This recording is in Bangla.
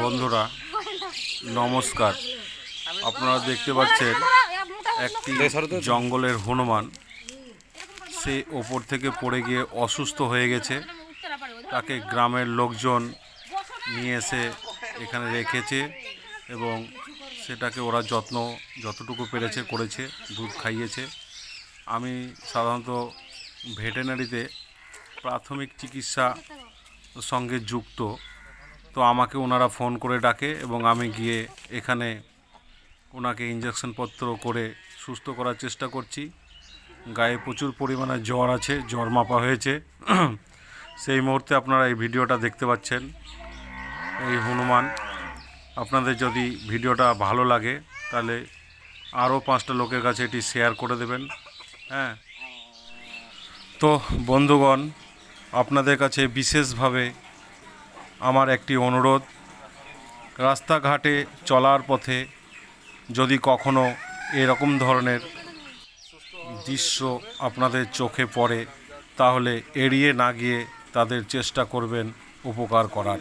বন্ধুরা, নমস্কার। আপনারা দেখতে পাচ্ছেন একটি জঙ্গলের হনুমান। সে ওপর থেকে পড়ে গিয়ে অসুস্থ হয়ে গেছে। তাকে গ্রামের লোকজন নিয়ে এসে এখানে রেখেছে এবং সেটাকে ওরা যত্ন যতটুকু পেরেছে করেছে, দুধ খাইয়েছে। আমি সাধারণত ভেটেনারিতে প্রাথমিক চিকিৎসা সঙ্গে যুক্ত। তো আমাকে ওনারা ফোন করে ডাকে এবং আমি গিয়ে এখানে ওনাকে ইঞ্জেকশনপত্র করে সুস্থ করার চেষ্টা করছি। গায়ে প্রচুর পরিমাণে জ্বর আছে, জ্বর মাপা হয়েছে। সেই মুহূর্তে আপনারা এই ভিডিওটা দেখতে পাচ্ছেন। এই হনুমান, আপনাদের যদি ভিডিওটা ভালো লাগে, তাহলে আরও পাঁচটা লোকের কাছে এটি শেয়ার করে দেবেন। হ্যাঁ। তো বন্ধুগণ, আপনাদের কাছে বিশেষভাবে আমার একটি অনুরোধ, রাস্তাঘাটে চলার পথে যদি কখনো এরকম ধরনের দৃশ্য আপনাদের চোখে পড়ে, তাহলে এড়িয়ে না গিয়ে তাদের চেষ্টা করবেন উপকার করার।